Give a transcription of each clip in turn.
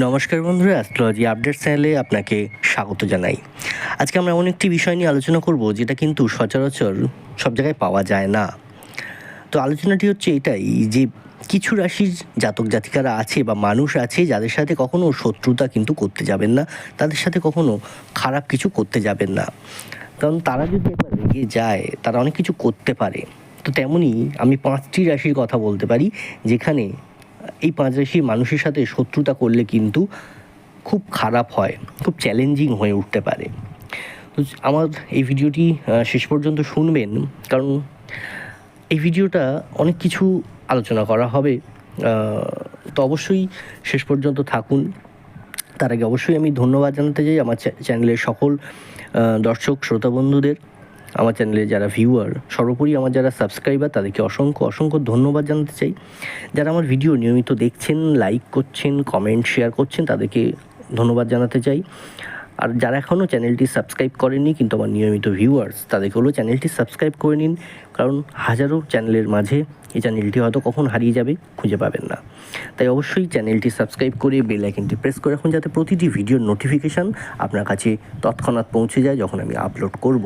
নমস্কার বন্ধুরা astrology update চ্যানেলে আপনাকে স্বাগত জানাই। আজকে আমরা এমন একটি বিষয় নিয়ে আলোচনা করব, যেটা কিন্তু সচরাচর সব জায়গায় পাওয়া যায় না। তো আলোচনাটি হচ্ছে এটাই, যে কিছু রাশির জাতক জাতিকারা আছে বা মানুষ আছে, যাদের সাথে কখনো শত্রুতা কিন্তু করতে যাবেন না, তাদের সাথে কখনো খারাপ কিছু করতে যাবেন না। কারণ তারা যদি একবার রেগে যায়, তারা অনেক কিছু করতে পারে। তো তেমনই আমি পাঁচটি রাশির কথা বলতে পারি, যেখানে এই পাঁচ রাশির মানুষের সাথে শত্রুতা করলে কিন্তু খুব খারাপ হয়, খুব চ্যালেঞ্জিং হয়ে উঠতে পারে। তো আমার এই ভিডিওটি শেষ পর্যন্ত শুনবেন, কারণ এই ভিডিওটা অনেক কিছু আলোচনা করা হবে। তো অবশ্যই শেষ পর্যন্ত থাকুন। তার আগে অবশ্যই আমি ধন্যবাদ জানাতে চাই আমার চ্যানেলের সকল দর্শক, শ্রোতা বন্ধুদের। আমার চ্যানেলে যারা ভিউয়ার সর্বোপরি আমার যারা সাবস্ক্রাইবার তাদেরকে অসংখ্য অসংখ্য ধন্যবাদ জানাতে চাই। যারা আমার ভিডিও নিয়মিত দেখছেন লাইক করছেন কমেন্ট শেয়ার করছেন, তাদেরকে ধন্যবাদ জানাতে চাই। আর যারা এখনও চ্যানেলটি সাবস্ক্রাইব করেননি, কিন্তু আমার নিয়মিত ভিউয়ার্স তাদেরকে হলো চ্যানেলটি সাবস্ক্রাইব করে নিন। কারণ হাজারো চ্যানেলের মাঝে এই চ্যানেলটি হয়তো কখন হারিয়ে যাবে, খুঁজে পাবেন না। তাই অবশ্যই চ্যানেলটি সাবস্ক্রাইব করে বেল আইকনটি প্রেস করে রাখুন, যাতে প্রতিটি ভিডিওর নোটিফিকেশান আপনার কাছে তৎক্ষণাৎ পৌঁছে যায় যখন আমি আপলোড করব।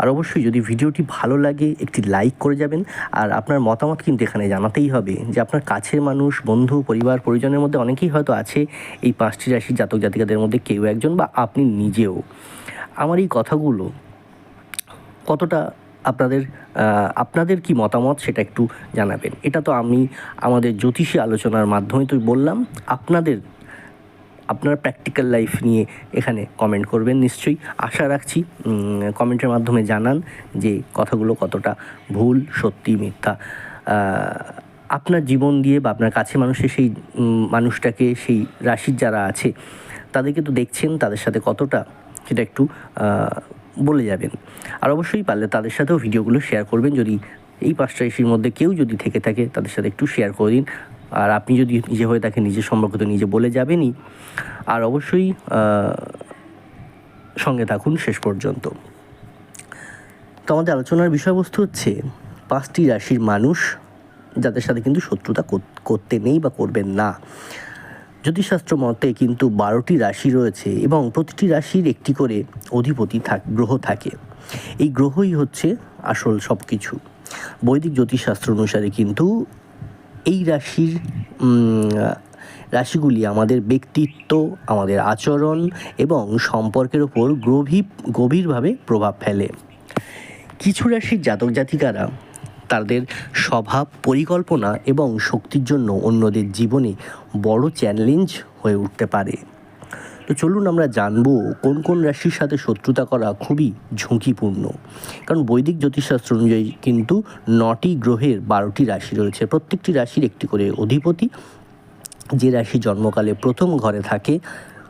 আর অবশ্যই যদি ভিডিওটি ভালো লাগে, একটি লাইক করে যাবেন। আর আপনার মতামত কিন্তু এখানে জানাতেই হবে যে আপনার কাছের মানুষ, বন্ধু, পরিবার, পরিজনের মধ্যে অনেকেই হয়তো আছে এই পাঁচটি রাশির জাতক জাতিকাদের মধ্যে কেউ একজন বা আপনি নিজেও। আমার এই কথাগুলো কতটা আপনাদের আপনাদের কি মতামত সেটা একটু জানাবেন। এটা তো আমি আমাদের জ্যোতিষী আলোচনার মাধ্যমে তো বললাম, আপনাদের আপনার প্র্যাকটিক্যাল লাইফ নিয়ে এখানে কমেন্ট করবেন নিশ্চয়ই। আশা রাখছি কমেন্টের মাধ্যমে জানান যে কথাগুলো কতটা ভুল, সত্যি, মিথ্যা। আপনার জীবন দিয়ে বা আপনার কাছে মানুষের সেই মানুষটাকে সেই রাশির যারা আছে, তাদেরকে তো দেখছেন, তাদের সাথে কতটা সেটা একটু বলে যাবেন। আর অবশ্যই পারলে তাদের সাথেও ভিডিওগুলো শেয়ার করবেন। যদি এই পাঁচটা রাশির মধ্যে কেউ যদি থেকে থাকে, তাদের সাথে একটু শেয়ার করে দিন। আর আপনি যদি নিজে হয়ে থাকেন নিজের সম্পর্কে তো নিজে বলে যাবেনই, আর অবশ্যই সঙ্গে থাকুন শেষ পর্যন্ত। তো আমাদের আলোচনার বিষয়বস্তু হচ্ছে, পাঁচটি রাশির মানুষ যাদের সাথে কিন্তু শত্রুতা করতে নেই বা করবেন না। জ্যোতিষশাস্ত্র মতে কিন্তু বারোটি রাশি রয়েছে এবং প্রতিটি রাশির একটি করে অধিপতি থাক, গ্রহ থাকে। এই গ্রহই হচ্ছে আসল সব কিছু বৈদিক জ্যোতিষশাস্ত্র অনুসারে কিন্তু এই রাশির রাশিগুলি আমাদের ব্যক্তিত্ব, আমাদের আচরণ এবং সম্পর্কের ওপর গভীর, গভীরভাবে প্রভাব ফেলে। কিছু রাশির জাতক জাতিকারা তাদের স্বভাব, পরিকল্পনা এবং শক্তির জন্য অন্যদের জীবনে বড় চ্যালেঞ্জ হয়ে উঠতে পারে। তো চলুন আমরা জানব কোন কোন রাশির সাথে শত্রুতা করা খুবই ঝুঁকিপূর্ণ। কারণ বৈদিক জ্যোতিষশাস্ত্র অনুযায়ী কিন্তু নটি গ্রহের বারোটি রাশি রয়েছে। প্রত্যেকটি রাশির একটি করে অধিপতি। যে রাশি জন্মকালে প্রথম ঘরে থাকে,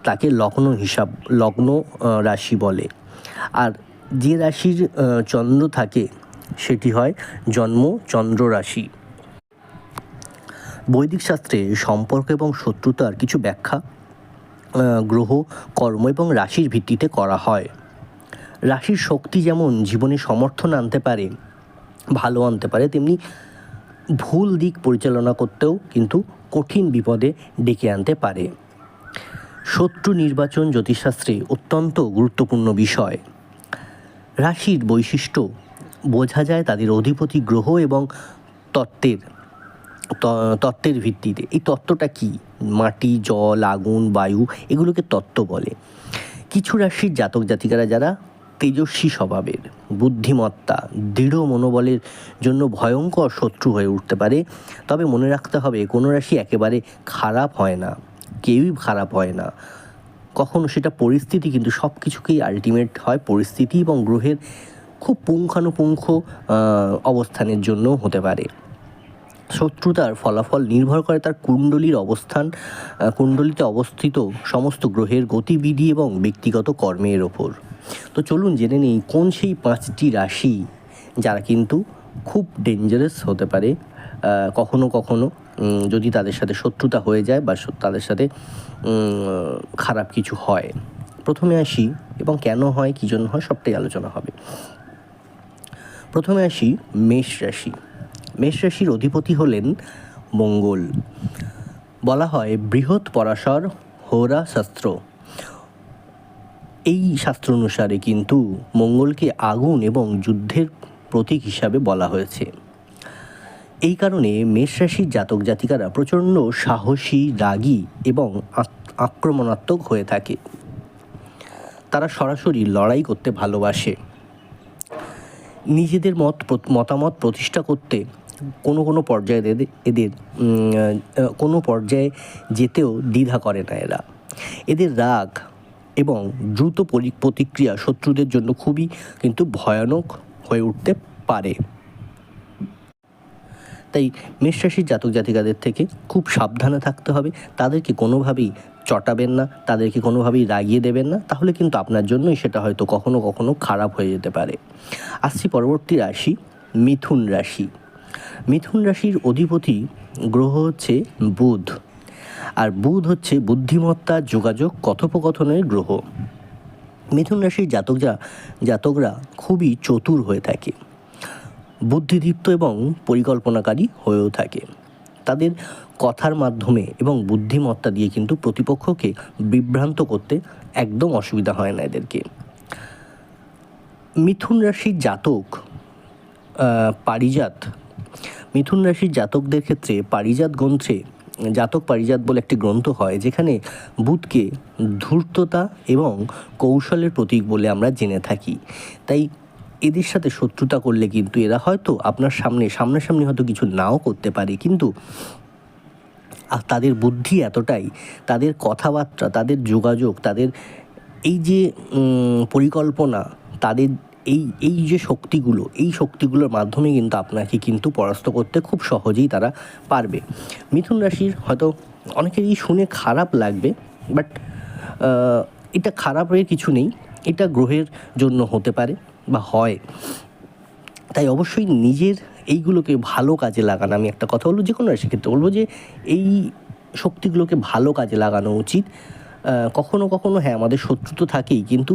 তাকে লগ্ন হিসাব, লগ্ন রাশি বলে। আর যে রাশির চন্দ্র থাকে, সেটি হয় জন্ম চন্দ্র রাশি। বৈদিক শাস্ত্রে সম্পর্ক এবং শত্রুতার কিছু ব্যাখ্যা গ্রহ, কর্ম এবং রাশির ভিত্তিতে করা হয়। রাশির শক্তি যেমন জীবনে সমর্থন আনতে পারে, ভালো আনতে পারে, তেমনি ভুল দিক পরিচালনা করতেও কিন্তু কঠিন বিপদে ডেকে আনতে পারে। শত্রু নির্বাচন জ্যোতিষশাস্ত্রে অত্যন্ত গুরুত্বপূর্ণ বিষয়। রাশির বৈশিষ্ট্য, বোঝা যায় তাদের অধিপতি গ্রহ এবং তত্ত্বের। তত্ত্বের ভিত্তিতে। এই তত্ত্বটা কি? মাটি, জল, আগুন, বায়ু, এগুলোকে তত্ত্ব বলে। কিছু রাশির জাতক জাতিকারা যারা তেজস্বী স্বভাবের, বুদ্ধিমত্তা, দৃঢ় মনোবলের জন্য ভয়ঙ্কর শত্রু হয়ে উঠতে পারে, তবে মনে রাখতে হবে কোনো রাশি একেবারে খারাপ হয় না, কেউই খারাপ হয় না। কখনো সেটা পরিস্থিতি কিন্তু সব কিছুকেই আলটিমেট হয় পরিস্থিতি এবং গ্রহের খুব পুঙ্খানুপুঙ্খ অবস্থানের জন্য হতে পারে। শত্রুতার ফলাফল নির্ভর করে তার কুণ্ডলীর অবস্থান কুণ্ডলিতে অবস্থিত সমস্ত গ্রহের গতিবিধি এবং ব্যক্তিগত কর্মের ওপর। তো চলুন জেনে নিই কোন সেই পাঁচটি রাশি যারা কিন্তু খুব ডেঞ্জারাস হতে পারে কখনো কখনো যদি তাদের সাথে শত্রুতা হয়ে যায় বা তাদের সাথে খারাপ কিছু হয়। প্রথমে আসি, এবং কেন হয়, কী জন্য হয়, সবটাই আলোচনা হবে। প্রথমে আসি মেষ রাশি। মেষ রাশির অধিপতি হলেন মঙ্গল। বলা হয়, বৃহৎ পরাশর হোরা শাস্ত্র। এই শাস্ত্র অনুসারে কিন্তু মঙ্গলকে আগুন এবং যুদ্ধের প্রতীক হিসাবে বলা হয়েছে। এই কারণে মেষ রাশির জাতক জাতিকারা প্রচণ্ড সাহসী, রাগী এবং আক্রমণাত্মক হয়ে থাকে। তারা সরাসরি লড়াই করতে ভালোবাসে। নিজেদের মত মতামত প্রতিষ্ঠা করতে কোনো কোনো পর্যায়ে এদের কোনো পর্যায়ে যেতেও দ্বিধা করে না এরা। এদের রাগ এবং দ্রুত পরি- প্রতিক্রিয়া শত্রুদের জন্য খুবই কিন্তু ভয়ানক হয়ে উঠতে পারে। তাই মেষ রাশির জাতক জাতিকাদের থেকে খুব সাবধানে থাকতে হবে। তাদেরকে কোনোভাবেই চটাবেন না, তাদেরকে কোনোভাবেই রাগিয়ে দেবেন না। তাহলে কিন্তু আপনার জন্যই সেটা হয়তো কখনো কখনো খারাপ হয়ে যেতে পারে। আসছি পরবর্তী রাশি, মিথুন রাশি। মিথুন রাশির অধিপতি গ্রহ হচ্ছে বুধ। আর বুধ হচ্ছে বুদ্ধিমত্তা, যোগাযোগ, কথোপকথনের গ্রহ। মিথুন রাশির জাতক যা জাতকরা খুবই চতুর হয়ে থাকে। বুদ্ধিদীপ্ত এবং পরিকল্পনাকারী হয়েও থাকে। তাদের কথার মাধ্যমে এবং বুদ্ধিমত্তা দিয়ে কিন্তু প্রতিপক্ষকে বিভ্রান্ত করতে একদম অসুবিধা হয় না এদেরকে। মিথুন রাশির জাতক পারিজাত মিথুন রাশির জাতকদের ক্ষেত্রে পারিজাত গ্রন্থে, জাতক পারিজাত বলে একটি গ্রন্থ হয়, যেখানে বুধকে ধূর্ততা এবং কৌশলের প্রতীক বলে আমরা জেনে থাকি। তাই এদের সাথে শত্রুতা করলে কিন্তু এরা হয়তো আপনার সামনে, সামনাসামনি হয়তো কিছু নাও করতে পারে, কিন্তু আর তাদের বুদ্ধি এতটাই, তাদের কথাবার্তা, তাদের যোগাযোগ, তাদের এই যে পরিকল্পনা, তাদের এই এই যে শক্তিগুলো, এই শক্তিগুলোর মাধ্যমে কিন্তু আপনাকে কিন্তু পরাস্ত করতে খুব সহজেই তারা পারবে। মিথুন রাশির হয়তো অনেকেরই শুনে খারাপ লাগবে বাট এটা খারাপের কিছু নেই, এটা গ্রহের জন্য হতে পারে বা হয়। তাই অবশ্যই নিজের এইগুলোকে ভালো কাজে লাগানো, আমি একটা কথা বলব যে কোনো রাশির ক্ষেত্রে বলব যে এই শক্তিগুলোকে ভালো কাজে লাগানো উচিত। কখনো কখনো হ্যাঁ আমাদের শত্রু তো থাকেই, কিন্তু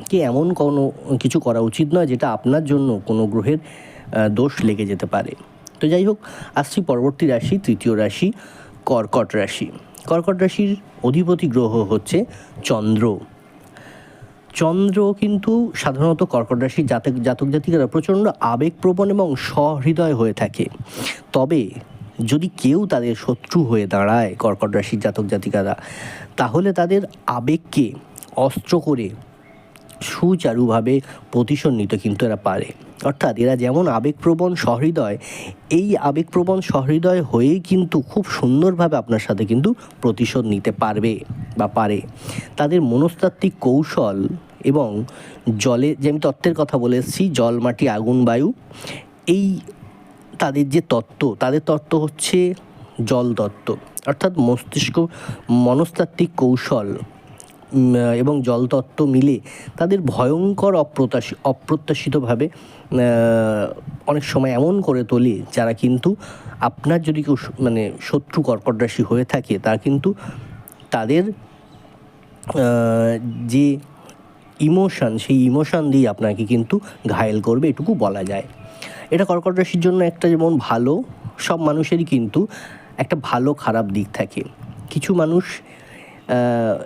শত্রুরকে এমন কোনো, কিছু করা উচিত নয় যেটা আপনার জন্য কোনো গ্রহের দোষ লেগে যেতে পারে। তো যাই হোক, আসছি পরবর্তী রাশি, তৃতীয় রাশি, কর্কট রাশি। কর্কট রাশির অধিপতি গ্রহ হচ্ছে চন্দ্র। চন্দ্র কিন্তু সাধারণত কর্কট রাশির জাতক জাতক জাতিকারা প্রচণ্ড আবেগপ্রবণ এবং সহৃদয় হয়ে থাকে। তবে যদি কেউ তাদের শত্রু হয়ে দাঁড়ায় কর্কট রাশির জাতক জাতিকারা, তাহলে তাদের আবেগকে অস্ত্র করে সুচারুভাবে প্রতিশোধ নিতে কিন্তু এরা পারে। অর্থাৎ এরা যেমন আবেগপ্রবণ সহৃদয়, এই আবেগপ্রবণ সহৃদয় হয়েই কিন্তু খুব সুন্দরভাবে আপনার সাথে কিন্তু প্রতিশোধ নিতে পারবে বা পারে। তাদের মনস্তাত্ত্বিক কৌশল এবং জলে, যে আমি তত্ত্বের কথা বলে এসেছি, জল, মাটি, আগুন, বায়ু, এই তাদের যে তত্ত্ব, তাদের তত্ত্ব হচ্ছে জল তত্ত্ব। অর্থাৎ মস্তিষ্ক মনস্তাত্ত্বিক কৌশল এবং জলতত্ত্ব মিলে তাদের ভয়ঙ্কর অপ্রত্যাশি, অপ্রত্যাশিতভাবে অনেক সময় এমন করে তোলে যারা কিন্তু আপনার যদি কেউ মানে শত্রু কর্কট রাশি হয়ে থাকে, তার কিন্তু তাদের যে ইমোশন, সেই ইমোশান দিয়ে আপনাকে কিন্তু ঘায়েল করবে, এটুকু বলা যায়। এটা কর্কট রাশির জন্য একটা যেমন ভালো, সব মানুষেরই কিন্তু একটা ভালো খারাপ দিক থাকে। কিছু মানুষ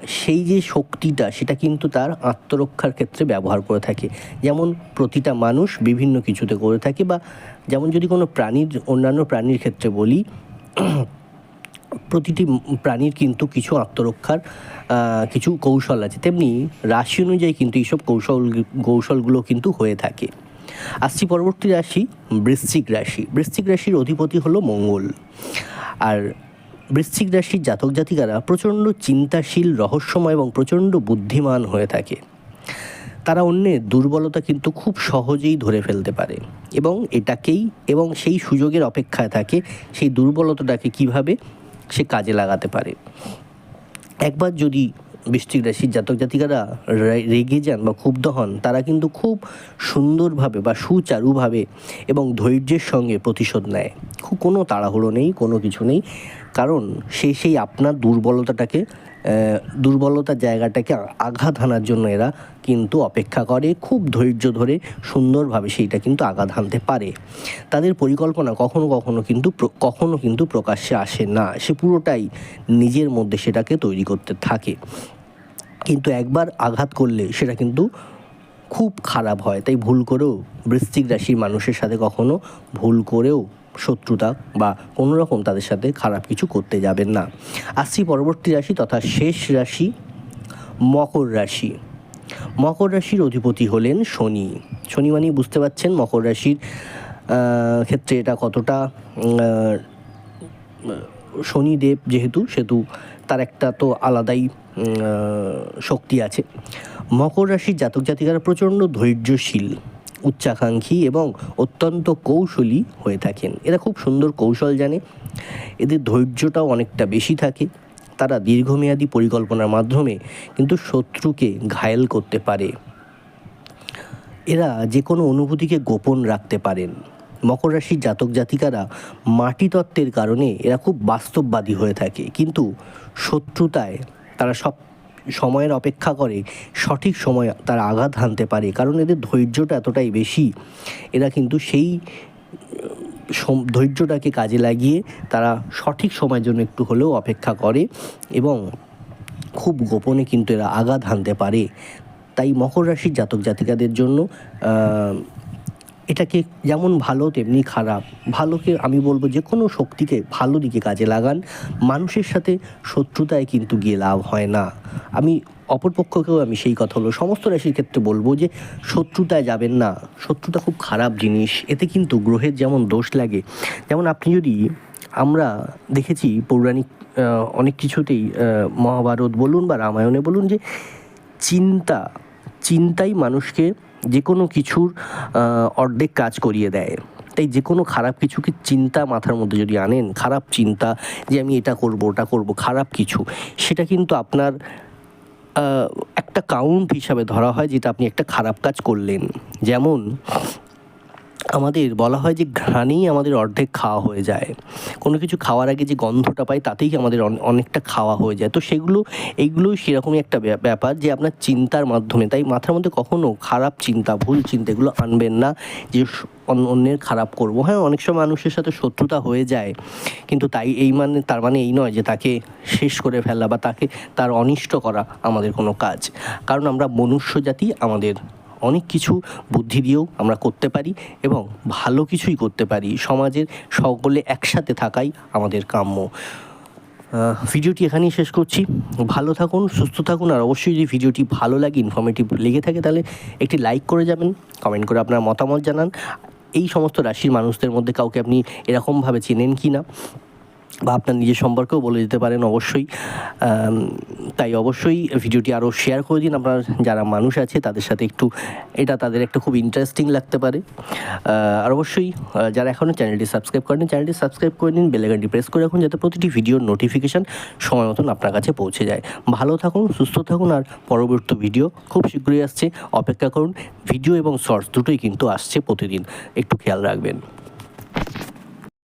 সেই যে শক্তিটা, সেটা কিন্তু তার আত্মরক্ষার ক্ষেত্রে ব্যবহার করে থাকে। যেমন প্রতিটা মানুষ বিভিন্ন কিছুতে করে থাকে বা যেমন যদি কোনো প্রাণীর, অন্যান্য প্রাণীর ক্ষেত্রে বলি, প্রতিটি প্রাণীর কিন্তু কিছু আত্মরক্ষার কিছু কৌশল আছে। তেমনি রাশি অনুযায়ী কিন্তু এইসব কৌশল, কৌশলগুলো কিন্তু হয়ে থাকে। আসছি পরবর্তী রাশি, বৃশ্চিক রাশি। বৃশ্চিক রাশির অধিপতি হলো মঙ্গল। আর বৃশ্চিক রাশির জাতক জাতিকারা প্রচণ্ড চিন্তাশীল, রহস্যময় এবং প্রচণ্ড বুদ্ধিমান হয়ে থাকে। তারা অন্যের দুর্বলতা কিন্তু খুব সহজেই ধরে ফেলতে পারে এবং এটাকেই এবং সেই সুযোগের অপেক্ষায় থাকে সেই দুর্বলতাটাকে কীভাবে সে কাজে লাগাতে পারে। একবার যদি বৃষ্টিক রাশির জাতক জাতিকারা রেগে যান বা ক্ষুব্ধ হন, তারা কিন্তু খুব সুন্দরভাবে বা সুচারুভাবে এবং ধৈর্যের সঙ্গে প্রতিশোধ নেয়। খুব কোনো তাড়াহুড়ো নেই, কোনো কিছু নেই। কারণ সে, সেই আপনার দুর্বলতাটাকে দুর্বলতার জায়গাটাকে আঘাত হানার জন্য এরা কিন্তু অপেক্ষা করে, খুব ধৈর্য ধরে সুন্দরভাবে সেইটা কিন্তু আঘাত হানতে পারে। তাদের পরিকল্পনা কখনো কখনো কিন্তু কখনো কিন্তু প্রকাশ্যে আসে না। সে পুরোটাই নিজের মধ্যে সেটাকে তৈরি করতে থাকে। কিন্তু একবার আঘাত করলে সেটা কিন্তু খুব খারাপ হয়। তাই ভুল করেও বৃশ্চিক রাশির মানুষের সাথে কখনো ভুল করেও শত্রুতা বা কোনো রকম তাদের সাথে খারাপ কিছু করতে যাবেন না। আসছি পরবর্তী রাশি তথা শেষ রাশি মকর রাশি। মকর রাশির অধিপতি হলেন শনি। শনি মানে বুঝতে পারছেন মকর রাশির ক্ষেত্রে এটা কতটা শনিদেব যেহেতু, সেহেতু তার একটা তো আলাদাই শক্তি আছে। মকর রাশির জাতক জাতিকারা প্রচণ্ড ধৈর্যশীল, উচ্চাকাঙ্ক্ষী এবং অত্যন্ত কৌশলী হয়ে থাকেন। এরা খুব সুন্দর কৌশল জানে। এদের ধৈর্যটাও অনেকটা বেশি থাকে। তারা দীর্ঘমেয়াদী পরিকল্পনার মাধ্যমে কিন্তু শত্রুকে ঘায়েল করতে পারে। এরা যে কোনো অনুভূতিকে গোপন রাখতে পারেন। মকর রাশির জাতক জাতিকারা মাটি তত্ত্বের কারণে এরা খুব বাস্তববাদী হয়ে থাকে। কিন্তু শত্রুতায় তারা সব সময়ের অপেক্ষা করে, সঠিক সময় তারা আঘাত হানতে পারে। কারণ এদের ধৈর্যটা এতটাই বেশি। এরা কিন্তু সেই ধৈর্যটাকে কাজে লাগিয়ে তারা সঠিক সময়ের জন্য একটু হলেও অপেক্ষা করে এবং খুব গোপনে কিন্তু এরা আঘাত হানতে পারে। তাই মকর রাশির জাতক জাতিকাদের জন্য এটাকে যেমন ভালো, তেমনি খারাপ। ভালোকে আমি বলব যে কোনো শক্তিকে ভালো দিকে কাজে লাগান। মানুষের সাথে শত্রুতায় কিন্তু গিয়ে লাভ হয় না। আমি অপরপক্ষকেও আমি সেই কথা হলো সমস্ত রাশির ক্ষেত্রে বলব যে শত্রুতায় যাবেন না। শত্রুতা খুব খারাপ জিনিস। এতে কিন্তু গ্রহের যেমন দোষ লাগে, যেমন আপনি যদি আমরা দেখেছি পৌরাণিক অনেক কিছুতেই মহাভারত বলুন বা রামায়ণে বলুন যে চিন্তা, চিন্তাই মানুষকে যে কোনো কিছুর অর্ধেক কাজ করিয়ে দেয়। তাই যে কোনো খারাপ কিছু কি চিন্তা মাথার মধ্যে যদি আনেন, খারাপ চিন্তা যে আমি এটা করব, ওটা করব, খারাপ কিছু, সেটা কিন্তু আপনার একটা কাউন্ট হিসাবে ধরা হয় যেটা আপনি একটা খারাপ কাজ করলেন। যেমন আমাদের বলা হয় যে ঘ্রাণেই আমাদের অর্ধেক খাওয়া হয়ে যায়। কোনো কিছু খাওয়ার আগে যে গন্ধটা পাই তাতেই আমাদের অনেকটা খাওয়া হয়ে যায়। তো সেগুলো এইগুলো সেরকমই একটা ব্যাপ- ব্যাপার যে আপনার চিন্তার মাধ্যমে। তাই মাথার মধ্যে কখনো খারাপ চিন্তা, ভুল চিন্তা এগুলো আনবেন না যে অন্য- অন্যের খারাপ করব। হ্যাঁ অনেক সময় মানুষের সাথে শত্রুতা হয়ে যায়। কিন্তু তাই এই মানে তার মানে এই নয় যে তাকে শেষ করে ফেলা বা তাকে, তার অনিষ্ট করা আমাদের কোনো কাজ। কারণ আমরা মনুষ্য জাতি, আমাদের অনেক কিছু বুদ্ধি দিয়েও আমরা করতে পারি এবং ভালো কিছুই করতে পারি। সমাজের সকলে একসাথে থাকাই আমাদের কাম্য। ভিডিওটি এখানেই শেষ করছি। ভালো থাকুন, সুস্থ থাকুন, আর অবশ্যই যদি ভিডিওটি ভালো লাগে ইনফরমেটিভ লেগে থাকে, তাহলে একটি লাইক করে যাবেন কমেন্ট করে আপনার মতামত জানান। এই সমস্ত রাশির মানুষদের মধ্যে কাউকে আপনি এরকমভাবে চেনেন কি না বা আপনার নিজের সম্পর্কেও বলে দিতে পারেন অবশ্যই। তাই অবশ্যই ভিডিওটি আরও শেয়ার করে দিন। আপনার যারা মানুষ আছে, তাদের সাথে একটু এটা তাদের একটা খুব ইন্টারেস্টিং লাগতে পারে। আর অবশ্যই যারা এখনও চ্যানেলটি সাবস্ক্রাইব করেন চ্যানেলটি সাবস্ক্রাইব করে নিন বেলাইকনটি প্রেস করে রাখুন, যাতে প্রতিটি ভিডিওর নোটিফিকেশান সময় মতন আপনার কাছে পৌঁছে যায়। ভালো থাকুন, সুস্থ থাকুন, আর পরবর্তী ভিডিও খুব শীঘ্রই আসছে। অপেক্ষা করুন ভিডিও এবং শর্টস দুটোই কিন্তু আসছে প্রতিদিন। একটু খেয়াল রাখবেন।